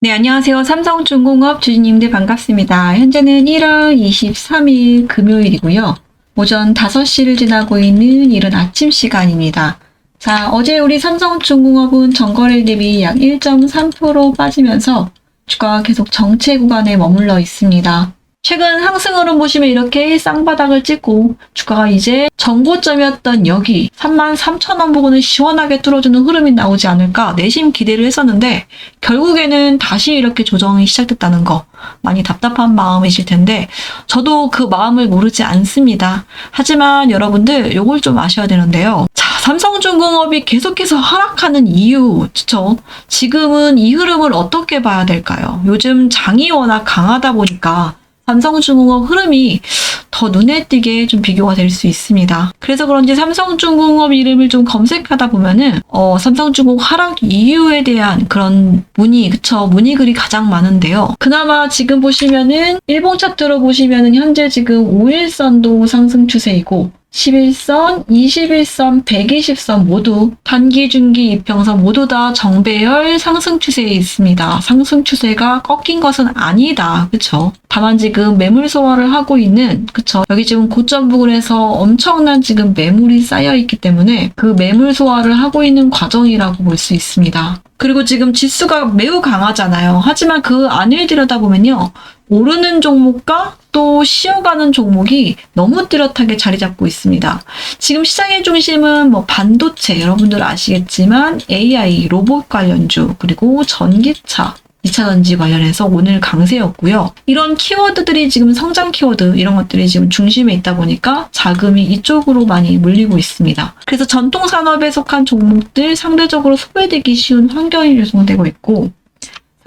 네, 안녕하세요. 삼성중공업 주주님들 반갑습니다. 현재는 1월 23일 금요일이고요. 오전 5시를 지나고 있는 이른 아침 시간입니다. 자, 어제 우리 삼성중공업은 전거래 대비 약 1.3% 빠지면서 주가가 계속 정체 구간에 머물러 있습니다. 최근 상승으로 보시면 이렇게 쌍바닥을 찍고 주가가 이제 정고점이었던 여기 33,000원 부분을 시원하게 뚫어주는 흐름이 나오지 않을까 내심 기대를 했었는데 결국에는 다시 이렇게 조정이 시작됐다는 거 많이 답답한 마음이실 텐데 저도 그 마음을 모르지 않습니다. 하지만 여러분들 요걸 좀 아셔야 되는데요. 자, 삼성중공업이 계속해서 하락하는 이유, 그쵸? 지금은 이 흐름을 어떻게 봐야 될까요? 요즘 장이 워낙 강하다 보니까 삼성중공업 흐름이 더 눈에 띄게 좀 비교가 될 수 있습니다. 그래서 그런지 삼성중공업 이름을 좀 검색하다 보면은 어, 삼성중공업 하락 이유에 대한 그런 문의, 그쵸? 문의 글이 가장 많은데요. 그나마 지금 보시면은 일봉 차트로 보시면은 현재 지금 5일선도 상승 추세이고 11선, 21선, 120선 모두 단기, 중기, 이평선 모두 다 정배열 상승 추세에 있습니다. 상승 추세가 꺾인 것은 아니다. 그쵸? 다만 지금 매물 소화를 하고 있는, 그쵸? 여기 지금 고점 부근에서 엄청난 지금 매물이 쌓여 있기 때문에 그 매물 소화를 하고 있는 과정이라고 볼 수 있습니다. 그리고 지금 지수가 매우 강하잖아요. 하지만 그 안을 들여다보면요. 오르는 종목과 또 쉬어가는 종목이 너무 뚜렷하게 자리 잡고 있습니다. 지금 시장의 중심은 뭐 반도체, 여러분들 아시겠지만 AI, 로봇 관련주, 그리고 전기차, 2차 전지 관련해서 오늘 강세였고요. 이런 키워드들이 지금 성장 키워드 이런 것들이 지금 중심에 있다 보니까 자금이 이쪽으로 많이 몰리고 있습니다. 그래서 전통 산업에 속한 종목들 상대적으로 소외되기 쉬운 환경이 조성되고 있고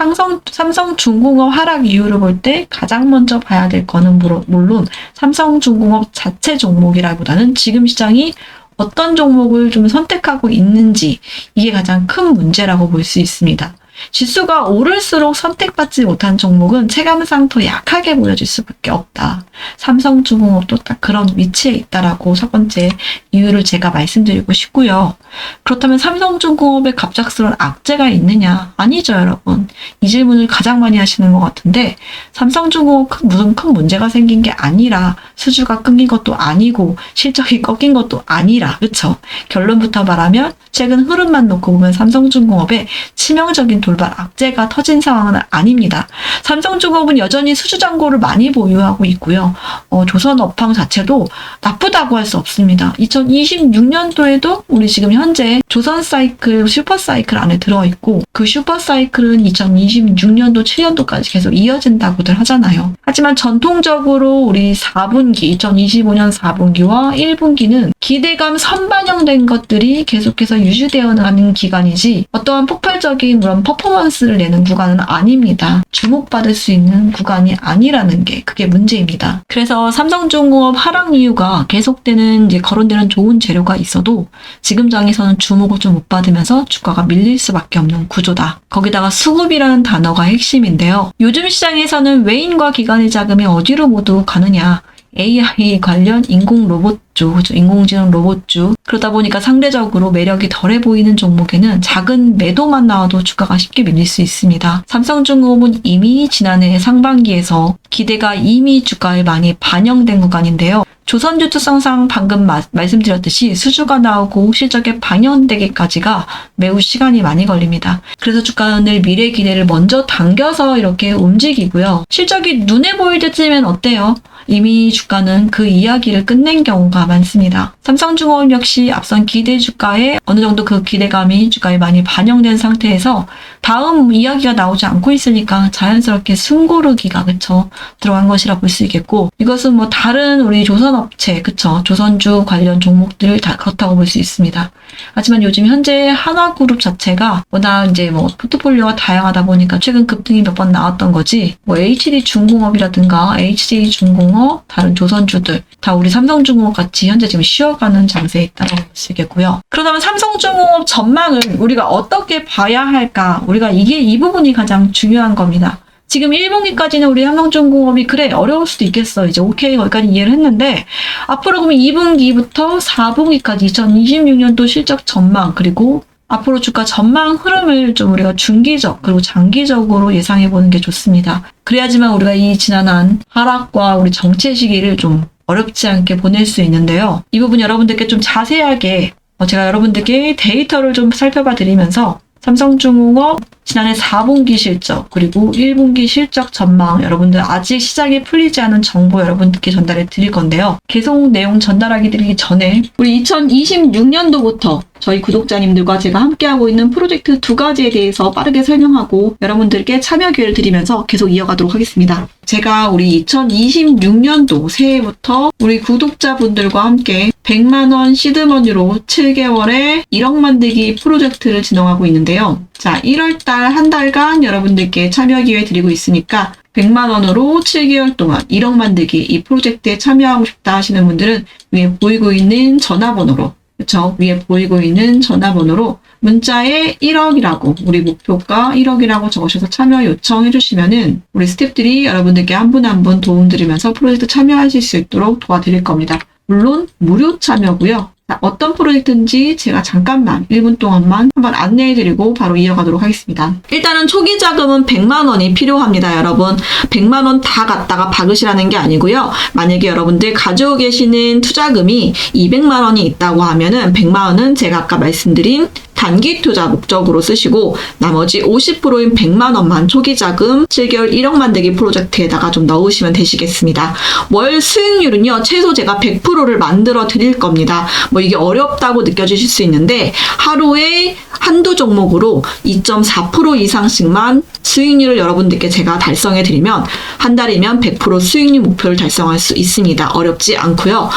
삼성, 삼성중공업 하락 이유를 볼 때 가장 먼저 봐야 될 거는 물론, 삼성중공업 자체 종목이라기보다는 지금 시장이 어떤 종목을 좀 선택하고 있는지 이게 가장 큰 문제라고 볼 수 있습니다. 지수가 오를수록 선택받지 못한 종목은 체감상 더 약하게 보여질 수밖에 없다. 삼성중공업도 딱 그런 위치에 있다라고 첫 번째 이유를 제가 말씀드리고 싶고요. 그렇다면 삼성중공업에 갑작스러운 악재가 있느냐? 아니죠, 여러분. 이 질문을 가장 많이 하시는 것 같은데 삼성중공업 큰- 무슨 큰 문제가 생긴 게 아니라 수주가 끊긴 것도 아니고 실적이 꺾인 것도 아니라 그쵸? 결론부터 말하면 최근 흐름만 놓고 보면 삼성중공업에 치명적인 돌발 악재가 터진 상황은 아닙니다. 삼성중공업은 여전히 수주 잔고를 많이 보유하고 있고요. 어, 조선 업황 자체도 나쁘다고 할 수 없습니다. 2026년도에도 우리 지금 현재 조선 사이클, 슈퍼 사이클 안에 들어있고 그 슈퍼 사이클은 2026년도, 7년도까지 계속 이어진다고들 하잖아요. 하지만 전통적으로 우리 4분기, 2025년 4분기와 1분기는 기대감 선반영된 것들이 계속해서 유지되어 가는 기간이지 어떠한 폭발적인 그런 퍼포먼스를 내는 구간은 아닙니다. 주목받을 수 있는 구간이 아니라는 게 그게 문제입니다. 그래서 삼성중공업 하락 이유가 계속되는 이제 거론되는 좋은 재료가 있어도 지금 장에서는 주목을 좀 못 받으면서 주가가 밀릴 수밖에 없는 구조다. 거기다가 수급이라는 단어가 핵심인데요. 요즘 시장에서는 외인과 기관의 자금이 어디로 모두 가느냐? AI 관련 인공 로봇주, 그죠? 인공지능 로봇주. 그러다 보니까 상대적으로 매력이 덜해 보이는 종목에는 작은 매도만 나와도 주가가 쉽게 밀릴 수 있습니다. 삼성중공업은 이미 지난해 상반기에서 기대가 이미 주가에 많이 반영된 구간인데요. 조선주 특성상 방금 마- 말씀드렸듯이 수주가 나오고 실적에 반영되기까지가 매우 시간이 많이 걸립니다. 그래서 주가는 늘 미래 기대를 먼저 당겨서 이렇게 움직이고요. 실적이 눈에 보일 때쯤엔 어때요? 이미 주가는 그 이야기를 끝낸 경우가 많습니다. 삼성중공업 역시 앞선 기대 주가에 어느 정도 그 기대감이 주가에 많이 반영된 상태에서 다음 이야기가 나오지 않고 있으니까 자연스럽게 숨고르기가 그쵸 들어간 것이라 볼 수 있겠고 이것은 뭐 다른 우리 조선 업체 그쵸 조선주 관련 종목들 다 그렇다고 볼 수 있습니다. 하지만 요즘 현재 하나그룹 자체가 워낙 이제 뭐 포트폴리오가 다양하다 보니까 최근 급등이 몇 번 나왔던 거지 뭐 HD 중공업이라든가 HD 중공업 다른 조선주들 다 우리 삼성중공업 같이 현재 지금 쉬어가는 장세에 있다고 볼 수 있겠고요. 그러다면 삼성중공업 전망을 우리가 어떻게 봐야 할까? 우리가 이게 이 부분이 가장 중요한 겁니다. 지금 1분기까지는 우리 삼성중공업이 그래 어려울 수도 있겠어 이제 오케이 거기까지 이해를 했는데 앞으로 그러면 2분기부터 4분기까지 2026년도 실적 전망 그리고 앞으로 주가 전망 흐름을 좀 우리가 중기적 그리고 장기적으로 예상해 보는 게 좋습니다. 그래야지만 우리가 이 지난한 하락과 우리 정체 시기를 좀 어렵지 않게 보낼 수 있는데요. 이 부분 여러분들께 좀 자세하게 어, 제가 여러분들께 데이터를 좀 살펴봐 드리면서 삼성중공업 지난해 4분기 실적 그리고 1분기 실적 전망 여러분들 아직 시장에 풀리지 않은 정보 여러분들께 전달해 드릴 건데요. 계속 내용 전달하기 드리기 전에 우리 2026년도부터 저희 구독자님들과 제가 함께하고 있는 프로젝트 두 가지에 대해서 빠르게 설명하고 여러분들께 참여 기회를 드리면서 계속 이어가도록 하겠습니다. 제가 우리 2026년도 새해부터 우리 구독자분들과 함께 100만원 시드머니로 7개월에 1억 만들기 프로젝트를 진행하고 있는데요. 자, 1월달 한 달간 여러분들께 참여 기회 드리고 있으니까 100만 원으로 7개월 동안 1억 만들기 이 프로젝트에 참여하고 싶다 하시는 분들은 위에 보이고 있는 전화번호로 그렇죠? 위에 보이고 있는 전화번호로 문자에 1억이라고 우리 목표가 1억이라고 적으셔서 참여 요청해 주시면은 우리 스태프들이 여러분들께 한 분 한 분 도움 드리면서 프로젝트 참여하실 수 있도록 도와드릴 겁니다. 물론 무료 참여고요. 자, 어떤 프로젝트인지 제가 잠깐만 1분 동안만 한번 안내해 드리고 바로 이어가도록 하겠습니다. 일단은 초기 자금은 100만 원이 필요합니다, 여러분. 100만 원 다 갖다가 박으시라는 게 아니고요. 만약에 여러분들 가지고 계시는 투자금이 200만 원이 있다고 하면은 100만 원은 제가 아까 말씀드린 단기 투자 목적으로 쓰시고 나머지 50%인 100만 원만 초기 자금 7개월 1억 만들기 프로젝트에다가 좀 넣으시면 되시겠습니다. 월 수익률은요 최소 제가 100%를 만들어 드릴 겁니다. 뭐 이게 어렵다고 느껴지실 수 있는데 하루에 한두 종목으로 2.4% 이상씩만 수익률을 여러분들께 제가 달성해 드리면 한 달이면 100% 수익률 목표를 달성할 수 있습니다. 어렵지 않고요.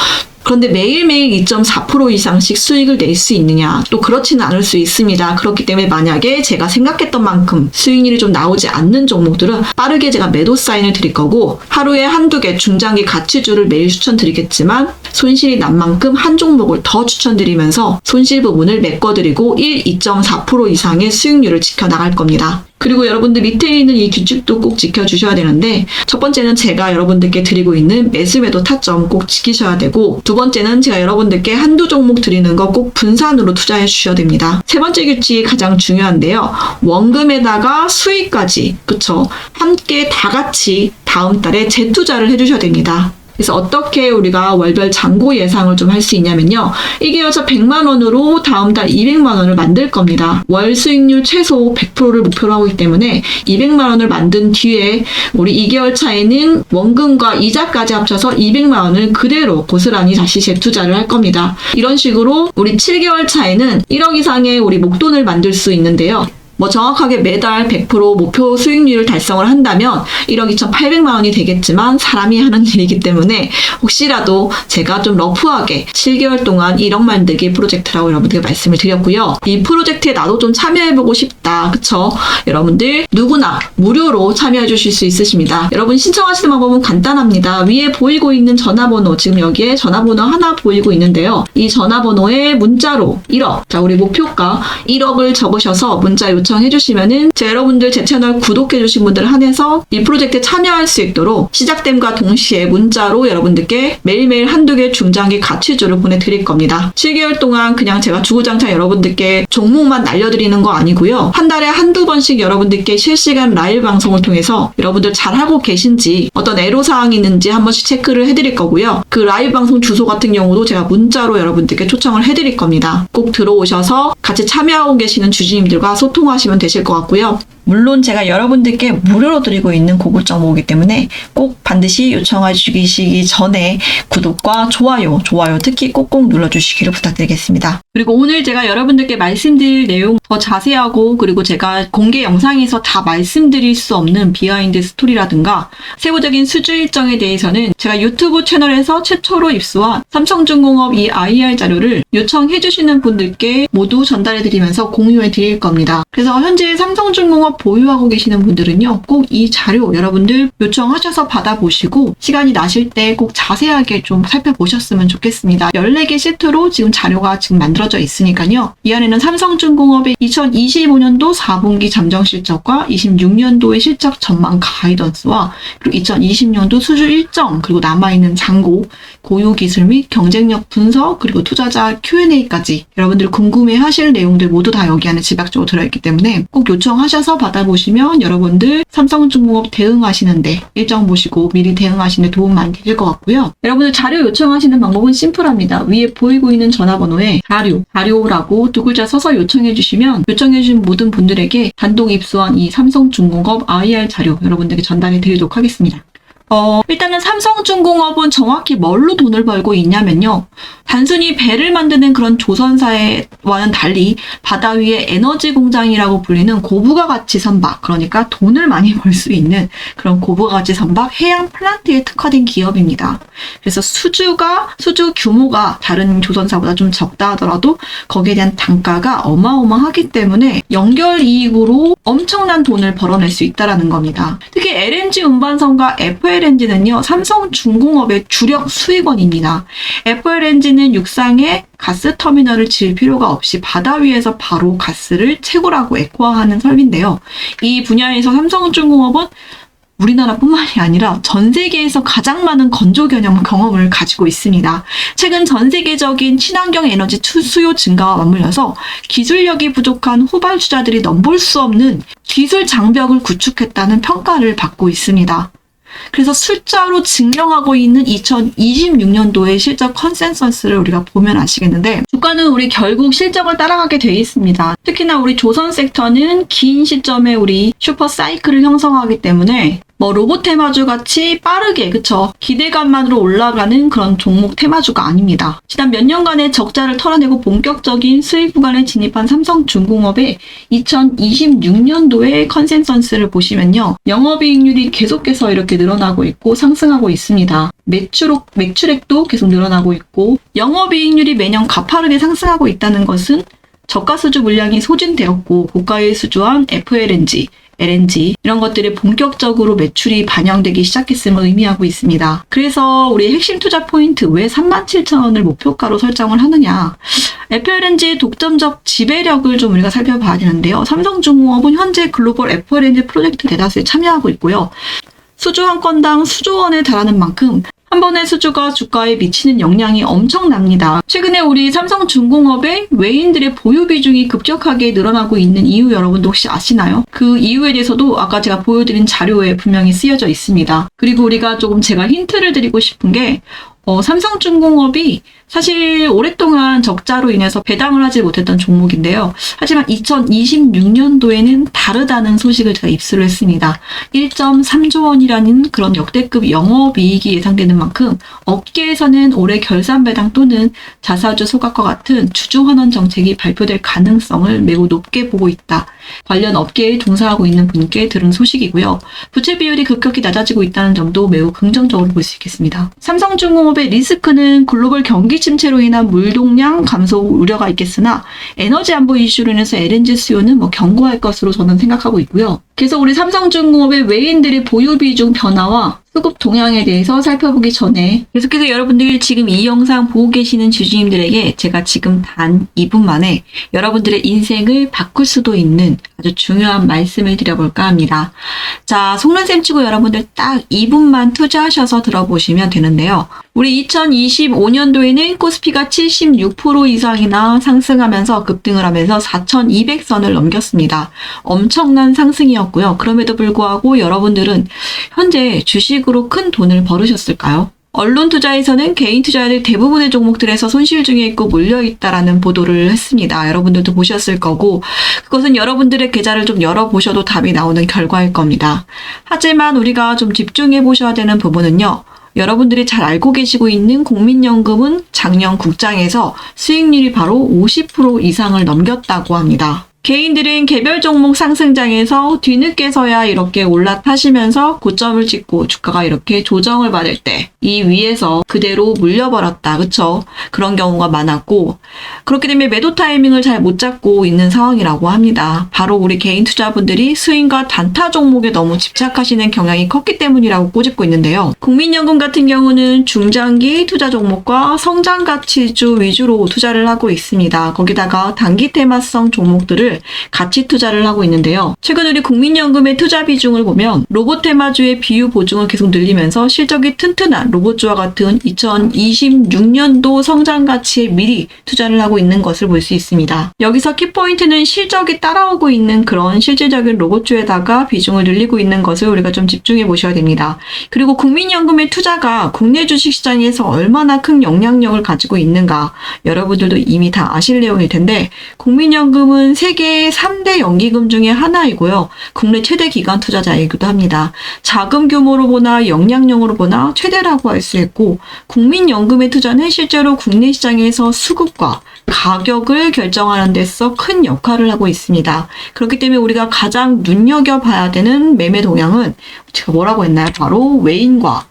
그런데 매일매일 2.4% 이상씩 수익을 낼 수 있느냐? 또 그렇지는 않을 수 있습니다. 그렇기 때문에 만약에 제가 생각했던 만큼 수익률이 좀 나오지 않는 종목들은 빠르게 제가 매도 사인을 드릴 거고 하루에 한두 개 중장기 가치주를 매일 추천드리겠지만 손실이 난 만큼 한 종목을 더 추천드리면서 손실 부분을 메꿔드리고 1, 2.4% 이상의 수익률을 지켜나갈 겁니다. 그리고 여러분들 밑에 있는 이 규칙도 꼭 지켜주셔야 되는데 첫 번째는 제가 여러분들께 드리고 있는 매수 매도 타점 꼭 지키셔야 되고 두 번째는 제가 여러분들께 한두 종목 드리는 거 꼭 분산으로 투자해 주셔야 됩니다. 세 번째 규칙이 가장 중요한데요. 원금에다가 수익까지 그쵸 함께 다 같이 다음 달에 재투자를 해주셔야 됩니다. 그래서 어떻게 우리가 월별 잔고 예상을 좀 할 수 있냐면요. 1개월차 100만 원으로 다음 달 200만 원을 만들 겁니다. 월 수익률 최소 100%를 목표로 하고 있기 때문에 200만 원을 만든 뒤에 우리 2개월 차에는 원금과 이자까지 합쳐서 200만 원을 그대로 고스란히 다시 재투자를 할 겁니다. 이런 식으로 우리 7개월 차에는 1억 이상의 우리 목돈을 만들 수 있는데요. 뭐 정확하게 매달 100% 목표 수익률을 달성을 한다면 1억 2,800만 원이 되겠지만 사람이 하는 일이기 때문에 혹시라도 제가 좀 러프하게 7개월 동안 1억 만들기 프로젝트라고 여러분들께 말씀을 드렸고요. 이 프로젝트에 나도 좀 참여해보고 싶다. 그쵸? 여러분들 누구나 무료로 참여해 주실 수 있으십니다. 여러분 신청하시는 방법은 간단합니다. 위에 보이고 있는 전화번호 지금 여기에 전화번호 하나 보이고 있는데요. 이 전화번호에 문자로 1억 자 우리 목표가 1억을 적으셔서 문자 요 청해 주시면은 제 여러분들 제 채널 구독해 주신 분들 한해서 이 프로젝트에 참여할 수 있도록 시작됨과 동시에 문자로 여러분들께 매일매일 한두 개 중장기 가치주를 보내드릴 겁니다. 7개월 동안 그냥 제가 주구장창 여러분들께 종목만 날려드리는 거 아니고요. 한 달에 한두 번씩 여러분들께 실시간 라이브 방송을 통해서 여러분들 잘하고 계신지 어떤 애로사항이 있는지 한 번씩 체크를 해드릴 거고요. 그 라이브 방송 주소 같은 경우도 제가 문자로 여러분들께 초청을 해드릴 겁니다. 꼭 들어오셔서 같이 참여하고 계시는 주주님들과 소통하 시면 되실 것 같고요. 물론 제가 여러분들께 무료로 드리고 있는 고급 정보이기 때문에 꼭 반드시 요청해 주시기 전에 구독과 좋아요, 좋아요 특히 꼭꼭 눌러주시기를 부탁드리겠습니다. 그리고 오늘 제가 여러분들께 말씀드릴 내용 더 자세하고 그리고 제가 공개 영상에서 다 말씀드릴 수 없는 비하인드 스토리라든가 세부적인 수주 일정에 대해서는 제가 유튜브 채널에서 최초로 입수한 삼성중공업 이 IR 자료를 요청해 주시는 분들께 모두 전달해 드리면서 공유해 드릴 겁니다. 그래서 현재 삼성중공업 보유하고 계시는 분들은요, 꼭 이 자료 여러분들 요청하셔서 받아보시고 시간이 나실 때 꼭 자세하게 좀 살펴보셨으면 좋겠습니다. 14개 시트로 지금 자료가 지금 만들어져 있으니까요. 이 안에는 삼성중공업의 2025년도 4분기 잠정 실적과 26년도의 실적 전망 가이던스와 그리고 2020년도 수주 일정 그리고 남아있는 잔고 고유 기술 및 경쟁력 분석 그리고 투자자 Q&A까지 여러분들 궁금해하실 내용들 모두 다 여기 안에 집약적으로 들어있기 때문에 꼭 요청하셔서 받아보시면 여러분들 삼성중공업 대응하시는데 일정 보시고 미리 대응하시는 데 도움 많이 되실 것 같고요. 여러분들 자료 요청하시는 방법은 심플합니다. 위에 보이고 있는 전화번호에 자료, 자료라고 두 글자 써서 요청해 주시면 요청해 주신 모든 분들에게 단독 입수한 이 삼성중공업 IR 자료 여러분들께 전달해 드리도록 하겠습니다. 어, 일단은 삼성중공업은 정확히 뭘로 돈을 벌고 있냐면요. 단순히 배를 만드는 그런 조선사와는 달리 바다 위의 에너지 공장이라고 불리는 고부가 가치 선박, 그러니까 돈을 많이 벌 수 있는 그런 고부가 가치 선박 해양 플란트에 특화된 기업입니다. 그래서 수주가, 수주 규모가 다른 조선사보다 좀 적다 하더라도 거기에 대한 단가가 어마어마하기 때문에 연결 이익으로 엄청난 돈을 벌어낼 수 있다라는 겁니다. 특히 LNG 운반선과 FLNG는요, 삼성중공업의 주력 수익원입니다. FLNG는 육상에 가스 터미널을 지을 필요가 없이 바다 위에서 바로 가스를 채굴하고 액화하는 설비인데요. 이 분야에서 삼성중공업은 우리나라뿐만이 아니라 전 세계에서 가장 많은 건조 경험, 경험을 가지고 있습니다. 최근 전 세계적인 친환경 에너지 투- 수요 증가와 맞물려서 기술력이 부족한 후발주자들이 넘볼 수 없는 기술 장벽을 구축했다는 평가를 받고 있습니다. 그래서 숫자로 증명하고 있는 2026년도의 실적 컨센서스를 우리가 보면 아시겠는데 주가는 우리 결국 실적을 따라가게 돼 있습니다. 특히나 우리 조선 섹터는 긴 시점에 우리 슈퍼 사이클을 형성하기 때문에 뭐 로봇 테마주 같이 빠르게 그쵸 기대감만으로 올라가는 그런 종목 테마주가 아닙니다. 지난 몇 년간의 적자를 털어내고 본격적인 수익 구간에 진입한 삼성중공업의 2026년도의 컨센서스를 보시면요 영업이익률이 계속해서 이렇게 늘어나고 있고 상승하고 있습니다. 매출액, 매출액도 계속 늘어나고 있고 영업이익률이 매년 가파르게 상승하고 있다는 것은 저가 수주 물량이 소진되었고 고가에 수주한 FLNG, LNG 이런 것들이 본격적으로 매출이 반영되기 시작했음을 의미하고 있습니다. 그래서 우리 핵심 투자 포인트 왜 37,000원을 목표가로 설정을 하느냐? FLNG의 독점적 지배력을 좀 우리가 살펴봐야 되는데요. 삼성중공업은 현재 글로벌 FLNG 프로젝트 대다수에 참여하고 있고요. 수주 한 건당 수조 원에 달하는 만큼 한 번의 수주가 주가에 미치는 영향이 엄청납니다. 최근에 우리 삼성중공업의 외인들의 보유 비중이 급격하게 늘어나고 있는 이유 여러분도 혹시 아시나요? 그 이유에 대해서도 아까 제가 보여드린 자료에 분명히 쓰여져 있습니다. 그리고 우리가 조금 제가 힌트를 드리고 싶은 게 어, 삼성중공업이 사실 오랫동안 적자로 인해서 배당을 하지 못했던 종목인데요. 하지만 2026년도에는 다르다는 소식을 제가 입수를 했습니다. 1.3조 원이라는 그런 역대급 영업이익이 예상되는 만큼 업계에서는 올해 결산 배당 또는 자사주 소각과 같은 주주 환원 정책이 발표될 가능성을 매우 높게 보고 있다. 관련 업계에 종사하고 있는 분께 들은 소식이고요. 부채 비율이 급격히 낮아지고 있다는 점도 매우 긍정적으로 볼 수 있겠습니다. 삼성중공업의 리스크는 글로벌 경기 침체로 인한 물동량 감소 우려가 있겠으나 에너지 안보 이슈로 인해서 LNG 수요는 뭐 견고할 것으로 저는 생각하고 있고요. 그래서 우리 삼성중공업의 외인들의 보유 비중 변화와 수급 동향에 대해서 살펴보기 전에 계속해서 여러분들 지금 이 영상 보고 계시는 주주님들에게 제가 지금 단 2분 만에 여러분들의 인생을 바꿀 수도 있는 아주 중요한 말씀을 드려볼까 합니다. 자, 속는셈 치고 여러분들 딱 2분만 투자하셔서 들어보시면 되는데요. 우리 2025년도에는 코스피가 76% 이상이나 상승하면서 급등을 하면서 4,200선을 넘겼습니다. 엄청난 상승이었고요. 그럼에도 불구하고 여러분들은 현재 주식으로 큰 돈을 벌으셨을까요? 언론 투자에서는 개인 투자자들 대부분의 종목들에서 손실 중에 있고 몰려 있다라는 보도를 했습니다. 여러분들도 보셨을 거고 그것은 여러분들의 계좌를 좀 열어보셔도 답이 나오는 결과일 겁니다. 하지만 우리가 좀 집중해 보셔야 되는 부분은요. 여러분들이 잘 알고 계시고 있는 국민연금은 작년 국장에서 수익률이 바로 50% 이상을 넘겼다고 합니다. 개인들은 개별 종목 상승장에서 뒤늦게서야 이렇게 올라타시면서 고점을 찍고 주가가 이렇게 조정을 받을 때 이 위에서 그대로 물려버렸다. 그쵸? 그런 경우가 많았고 그렇기 때문에 매도 타이밍을 잘 못 잡고 있는 상황이라고 합니다. 바로 우리 개인 투자분들이 스윙과 단타 종목에 너무 집착하시는 경향이 컸기 때문이라고 꼬집고 있는데요. 국민연금 같은 경우는 중장기 투자 종목과 성장 가치주 위주로 투자를 하고 있습니다. 거기다가 단기 테마성 종목들을 가치 투자를 하고 있는데요. 최근 우리 국민연금의 투자 비중을 보면 로봇 테마주의 비유 보증을 계속 늘리면서 실적이 튼튼한 로봇주와 같은 2026년도 성장 가치에 미리 투자를 하고 있는 것을 볼 수 있습니다. 여기서 키포인트는 실적이 따라오고 있는 그런 실질적인 로봇주에다가 비중을 늘리고 있는 것을 우리가 좀 집중해 보셔야 됩니다. 그리고 국민연금의 투자가 국내 주식시장에서 얼마나 큰 영향력을 가지고 있는가 여러분들도 이미 다 아실 내용일 텐데 국민연금은 세계 의 3대 연기금 중에 하나이고요. 국내 최대 기관 투자자이기도 합니다. 자금 규모로 보나 영향력으로 보나 최대라고 할 수 있고 국민연금의 투자는 실제로 국내 시장에서 수급과 가격을 결정하는 데서 큰 역할을 하고 있습니다. 그렇기 때문에 우리가 가장 눈여겨봐야 되는 매매 동향은 제가 뭐라고 했나요? 바로 외인과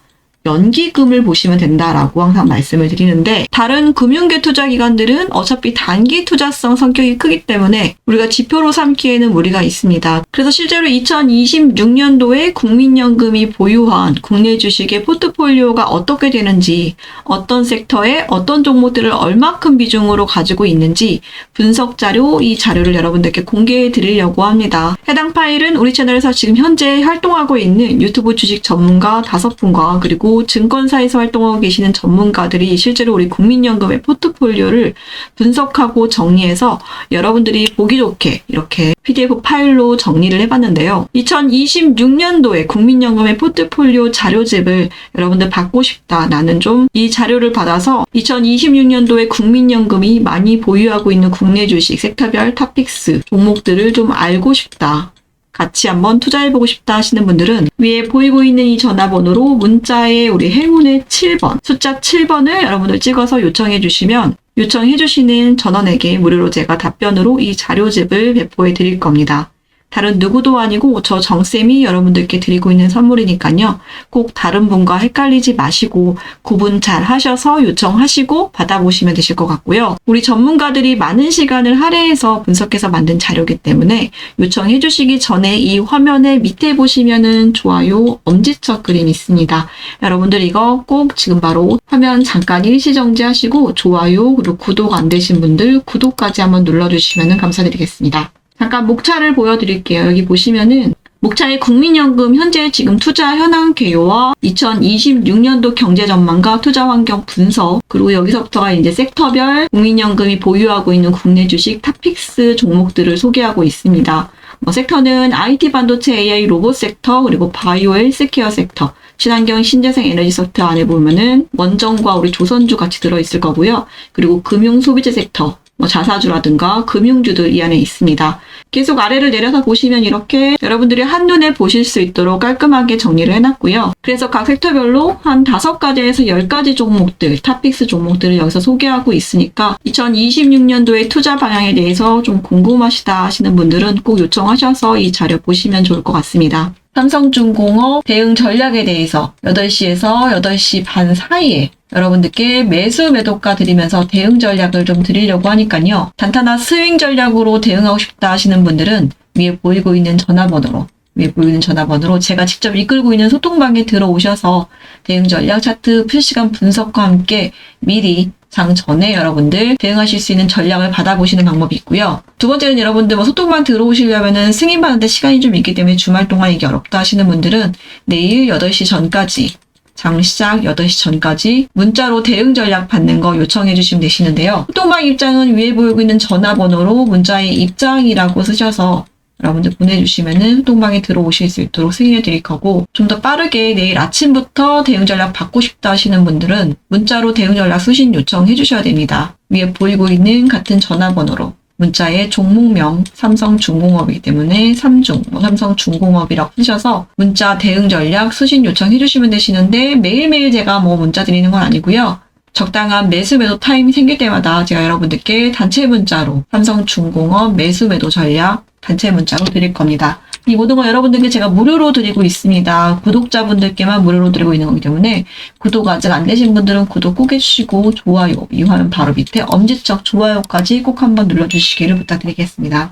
연기금을 보시면 된다라고 항상 말씀을 드리는데 다른 금융계 투자 기관들은 어차피 단기 투자성 성격이 크기 때문에 우리가 지표로 삼기에는 무리가 있습니다. 그래서 실제로 2026년도에 국민연금이 보유한 국내 주식의 포트폴리오가 어떻게 되는지 어떤 섹터에 어떤 종목들을 얼마큼 비중으로 가지고 있는지 분석 자료 이 자료를 여러분들께 공개해 드리려고 합니다. 해당 파일은 우리 채널에서 지금 현재 활동하고 있는 유튜브 주식 전문가 다섯 분과 그리고 증권사에서 활동하고 계시는 전문가들이 실제로 우리 국민연금의 포트폴리오를 분석하고 정리해서 여러분들이 보기 좋게 이렇게 PDF 파일로 정리를 해봤는데요. 2026년도에 국민연금의 포트폴리오 자료집을 여러분들 받고 싶다. 나는 좀 이 자료를 받아서 2026년도에 국민연금이 많이 보유하고 있는 국내 주식 섹터별 탑픽스 종목들을 좀 알고 싶다. 같이 한번 투자해보고 싶다 하시는 분들은 위에 보이고 있는 이 전화번호로 문자에 우리 행운의 7번, 숫자 7번을 여러분들 찍어서 요청해 주시면 요청해 주시는 전원에게 무료로 제가 답변으로 이 자료집을 배포해 드릴 겁니다. 다른 누구도 아니고 저 정쌤이 여러분들께 드리고 있는 선물이니까요. 꼭 다른 분과 헷갈리지 마시고 구분 잘 하셔서 요청하시고 받아보시면 되실 것 같고요. 우리 전문가들이 많은 시간을 할애해서 분석해서 만든 자료이기 때문에 요청해 주시기 전에 이 화면에 밑에 보시면은 좋아요 엄지척 그림 있습니다. 여러분들 이거 꼭 지금 바로 화면 잠깐 일시 정지 하시고 좋아요 그리고 구독 안 되신 분들 구독까지 한번 눌러주시면 감사드리겠습니다. 잠깐 목차를 보여드릴게요. 여기 보시면은 목차의 국민연금 현재 지금 투자 현황 개요와 2026년도 경제 전망과 투자 환경 분석 그리고 여기서부터가 이제 섹터별 국민연금이 보유하고 있는 국내 주식 탑픽스 종목들을 소개하고 있습니다. 뭐 섹터는 IT 반도체 AI 로봇 섹터 그리고 바이오 헬스케어 섹터 친환경 신재생 에너지 섹터 안에 보면은 원전과 우리 조선주 같이 들어 있을 거고요. 그리고 금융 소비재 섹터 뭐 자사주라든가 금융주들 이 안에 있습니다. 계속 아래를 내려서 보시면 이렇게 여러분들이 한눈에 보실 수 있도록 깔끔하게 정리를 해놨고요. 그래서 각 섹터별로 한 다섯 가지에서 열 가지 종목들, 탑픽스 종목들을 여기서 소개하고 있으니까 2026년도의 투자 방향에 대해서 좀 궁금하시다 하시는 분들은 꼭 요청하셔서 이 자료 보시면 좋을 것 같습니다. 삼성중공업 대응 전략에 대해서 8시에서 8시 반 사이에 여러분들께 매수 매도가 드리면서 대응 전략을 좀 드리려고 하니까요. 단타나 스윙 전략으로 대응하고 싶다 하시는 분들은 위에 보이고 있는 전화번호로 위에 보이는 전화번호로 제가 직접 이끌고 있는 소통방에 들어오셔서 대응 전략 차트 실시간 분석과 함께 미리 장 전에 여러분들 대응하실 수 있는 전략을 받아보시는 방법이 있고요. 두 번째는 여러분들 뭐 소통방 들어오시려면은 승인 받는데 시간이 좀 있기 때문에 주말 동안 이게 어렵다 하시는 분들은 내일 8시 전까지 장 시작 8시 전까지 문자로 대응 전략 받는 거 요청해 주시면 되시는데요. 소통방 입장은 위에 보이고 있는 전화번호로 문자의 입장이라고 쓰셔서 여러분들 보내주시면은 소통방에 들어오실 수 있도록 승인해 드릴 거고 좀 더 빠르게 내일 아침부터 대응 전략 받고 싶다 하시는 분들은 문자로 대응 전략 수신 요청해 주셔야 됩니다. 위에 보이고 있는 같은 전화번호로 문자의 종목명 삼성중공업이기 때문에 삼중, 뭐 삼성중공업이라고 쓰셔서 문자 대응 전략 수신 요청해 주시면 되시는데 매일매일 제가 뭐 문자 드리는 건 아니고요. 적당한 매수 매도 타임이 생길 때마다 제가 여러분들께 단체 문자로 삼성중공업 매수 매도 전략 단체 문자로 드릴 겁니다. 이 모든 거 여러분들께 제가 무료로 드리고 있습니다. 구독자분들께만 무료로 드리고 있는 거기 때문에 구독 아직 안 되신 분들은 구독 꼭 해주시고 좋아요 이 화면 바로 밑에 엄지척 좋아요까지 꼭 한번 눌러주시기를 부탁드리겠습니다.